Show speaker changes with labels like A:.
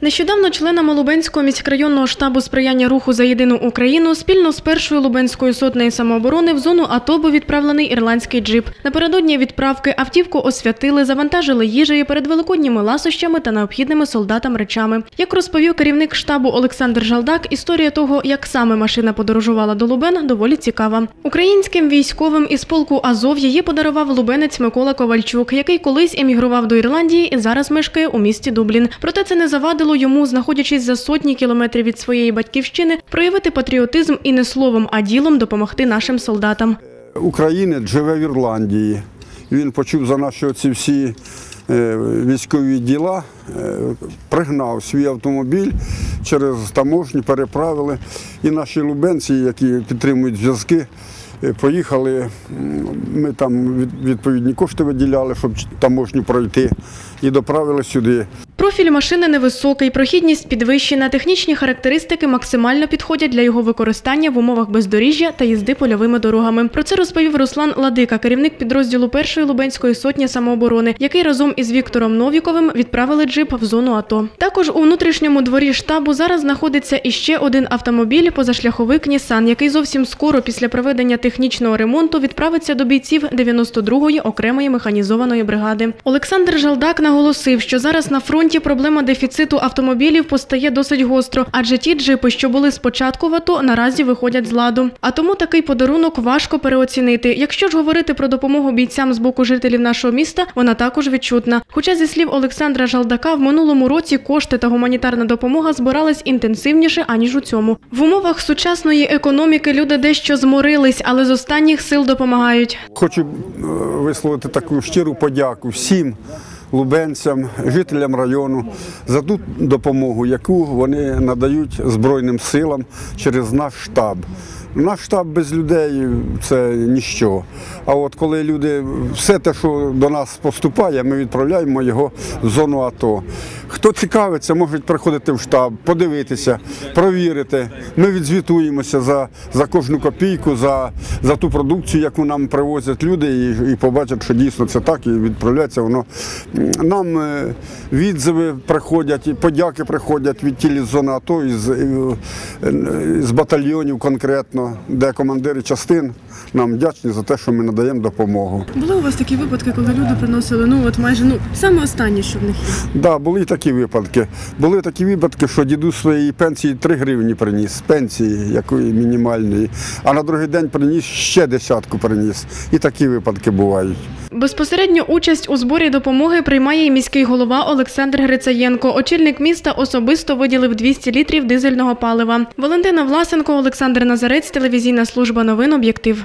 A: Нещодавно членами Лубенського міськрайонного штабу сприяння руху за єдину Україну спільно з першою Лубенською сотнею самооборони в зону АТО був відправлений ірландський джип. Напередодні відправки автівку освятили, завантажили їжею перед великодніми ласощами та необхідними солдатам речами. Як розповів керівник штабу Олександр Жалдак, історія того, як саме машина подорожувала до Лубен, доволі цікава. Українським військовим із полку Азов її подарував лубенець Микола Ковальчук, який колись емігрував до Ірландії і зараз мешкає у місті Дублін. Проте це не завадило йому, знаходячись за сотні кілометрів від своєї батьківщини, проявити патріотизм і не словом, а ділом допомогти нашим солдатам.
B: Українець живе в Ірландії. Він почув за наші оці всі е, військові діла, е, пригнав свій автомобіль через таможню, переправили. І наші лубенці, які підтримують зв'язки, е, поїхали. Ми там відповідні кошти виділяли, щоб таможню пройти, і доправили сюди.
A: Профіль машини невисокий, прохідність підвищена, технічні характеристики максимально підходять для його використання в умовах бездоріжжя та їзди польовими дорогами. Про це розповів Руслан Ладика, керівник підрозділу першої Лубенської сотні самооборони, який разом із Віктором Новіковим відправили джип в зону АТО. Також у внутрішньому дворі штабу зараз знаходиться іще один автомобіль позашляховик Нісан, який зовсім скоро після проведення технічного ремонту відправиться до бійців 92-ї окремої механізованої бригади. Олександр Жалдак наголосив, що зараз на фронті проблема дефіциту автомобілів постає досить гостро, адже ті джипи, що були спочатку в АТО, наразі виходять з ладу. А тому такий подарунок важко переоцінити. Якщо ж говорити про допомогу бійцям з боку жителів нашого міста, вона також відчутна. Хоча, зі слів Олександра Жалдака, в минулому році кошти та гуманітарна допомога збирались інтенсивніше аніж у цьому. В умовах сучасної економіки люди дещо зморились, але з останніх сил допомагають.
B: Хочу е, висловити таку щиру подяку всім лубенцям, жителям району за ту допомогу, яку вони надають Збройним силам через наш штаб. Наш штаб без людей це ніщо. А от коли люди, все те, що до нас поступає, ми відправляємо його в зону АТО. Хто цікавиться, можуть приходити в штаб, подивитися, провірити. Ми відзвітуємося за, за кожну копійку, за, за ту продукцію, яку нам привозять люди, і, і побачать, що дійсно це так, і відправляється воно. Нам е, відзиви приходять, подяки приходять від тілі з зони АТО, із, е, з батальйонів конкретно, де командири частин нам вдячні за те, що ми надаємо допомогу.
A: Були у вас такі випадки, коли люди приносили ну от майже ну саме останнє, що в них є.
B: Да, були такі випадки. Були такі випадки, що дідусь своєї пенсії 3 гривні приніс, пенсії якої мінімальної, а на другий день приніс ще десятку приніс. І такі випадки бувають.
A: Безпосередню участь у зборі допомоги приймає і міський голова Олександр Грицаєнко. Очільник міста особисто виділив 200 літрів дизельного палива. Валентина Власенко, Олександр Назарець, телевізійна служба новин Об'єктив.